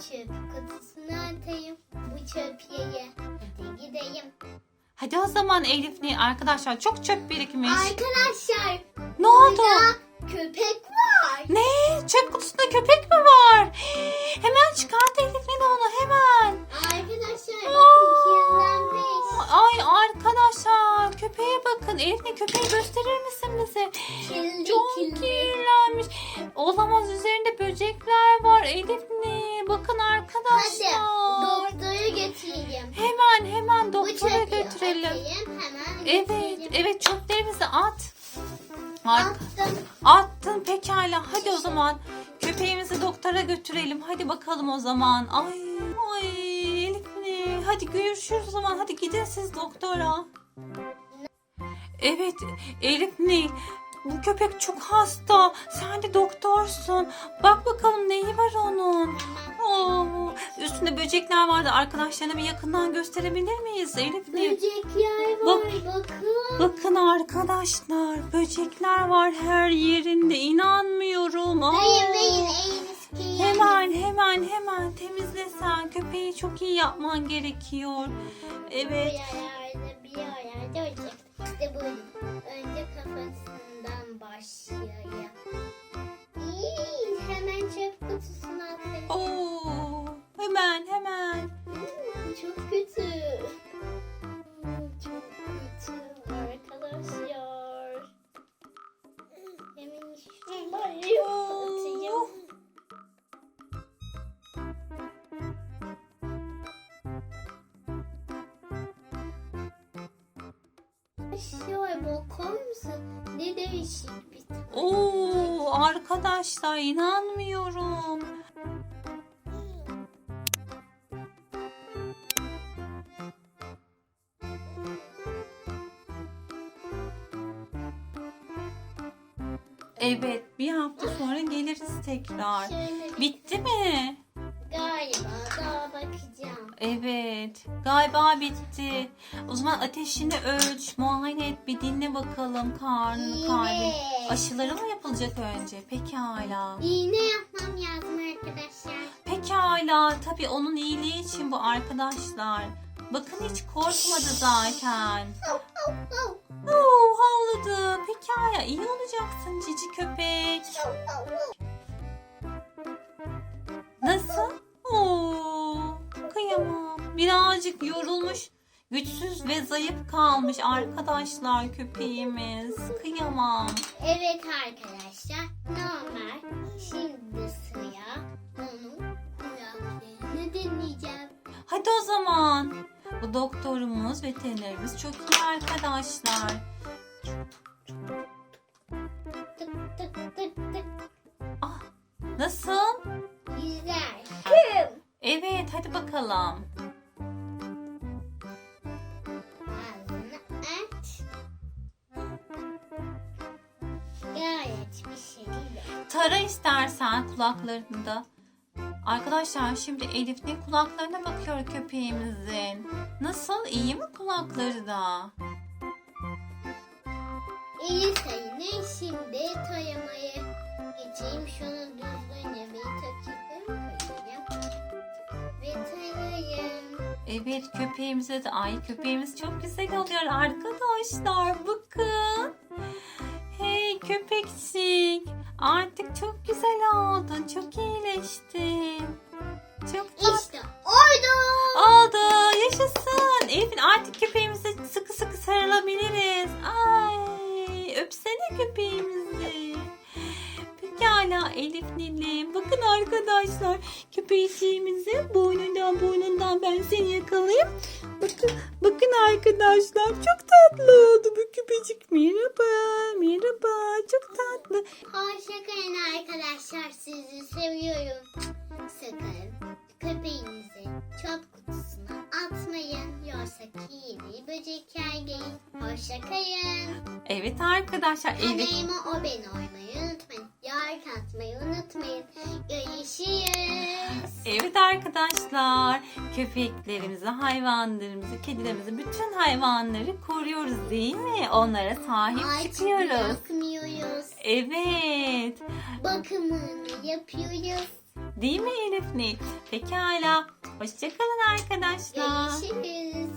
çöp kutusuna atayım bu çöpyeyi. Hadi gidelim. Hadi o zaman Elif Nil arkadaşlar çok çöp birikmiş. Arkadaşlar ne oldu? köpek var. Ne? Çöp kutusunda köpek mi var? Hemen çıkart Elif Nil onu hemen. Arkadaşlar bakın kirlenmiş. Ay arkadaşlar köpeğe bakın. Elif Nil köpeği gösterir misin bize? Kirli Çok kirli. kirlenmiş. Olamaz üzerinde böcekler var Elif Nil. Bakın Hadi arkadaşlar. doktora götüreyim. Hemen hemen doktora götürelim. atayım hemen Evet, götürelim. evet çöplerimizi at. Ar- Attım. attın pekala. Hadi o zaman köpeğimizi doktora götürelim. Hadi bakalım o zaman. Ay, ay Elif ne? Hadi görüşürüz o zaman. Hadi gidin siz doktora. Evet Elif Nil. Bu köpek çok hasta. Sen de doktorsun. Bak bakalım neyi var onun. Oo, üstünde böcekler vardı. Arkadaşlarına bir yakından gösterebilir miyiz Elif Nil? Böcekler var Bak. bakın. Bakın arkadaşlar böcekler var her yerinde inanmıyorum. Aa, en eski Hemen hemen hemen temizlesen köpeği çok iyi yapman gerekiyor. Evet Bir ayarda bir ayarda olacak. İşte buyurun. Önce kafasından başlayayım. İyi, hemen çöp kutusuna atayım. Oo, hemen hemen. Hmm, Çok kötü. Hmm, Çok kötü arkadaşlar. Hemen şuraya atayım. Şöyle bakar mısın? Ne değişik arkadaşlar inanmıyorum. Evet bir hafta sonra geliriz tekrar. Bitti mi? Galiba daha bakacağım. Evet. Galiba bitti. O zaman ateşini ölç, muayene et, bir dinle bakalım karnını, kalbini. İğne. Aşıları mı yapılacak önce? Pekala. İğne yapmam lazım arkadaşlar. Pekala. Tabii onun iyiliği için bu arkadaşlar. Bakın hiç korkmadı zaten. Oo, havladı. Pekala. iyi olacaksın cici köpek. Birazcık yorulmuş, güçsüz ve zayıf kalmış arkadaşlar köpeğimiz. Kıyamam. Evet arkadaşlar normal. Şimdi sıra onun kulaklarını dinleyeceğim. Hadi o zaman. Bu doktorumuz, veterinerimiz çok iyi arkadaşlar. Tık tık tık tık. Ah, nasıl? Güzel. Evet, hadi bakalım. Bir. Tara istersen kulaklarında. Arkadaşlar şimdi Elif de kulaklarına bakıyor köpeğimizin. Nasıl? İyi mi kulakları da? İyi sayını şimdi tayamaya geçeyim. Şunu düzgünce bir takayım. Ve tayayım. Evet köpeğimize de ay köpeğimiz çok güzel oluyor arkadaşlar bakın. Köpekçik artık çok güzel oldun çok iyileştin. Çok tatlı İşte oydu. oldu yaşasın. Elif'in artık köpeğimize sıkı sıkı sarılabiliriz. Ay öpsene köpeğimizi. Pekala Elif Nilim. Bakın arkadaşlar köpeğimizi boynundan boynundan ben seni yakalayayım. Bakın, bakın arkadaşlar çok tatlı oldu bu köpecik. Merhaba, merhaba. Çok tatlı. Hoşçakalın arkadaşlar. Sizi seviyorum. Sakın köpeğinizi çöp kutusuna atmayın. Yoksa kirli böcekler gelir. Hoşçakalın. Evet arkadaşlar Elif. Kanalıma o beni oymayı unutmayın. Like atmayı unutmayın. Görüşürüz. Evet arkadaşlar köpeklerimizi, hayvanlarımızı, kedilerimizi, bütün hayvanları koruyoruz değil mi? Onlara sahip Artık çıkıyoruz. bırakmıyoruz. Evet. Bakımını yapıyoruz. Değil mi Elif Nil? Pekala. Hoşçakalın arkadaşlar. Görüşürüz.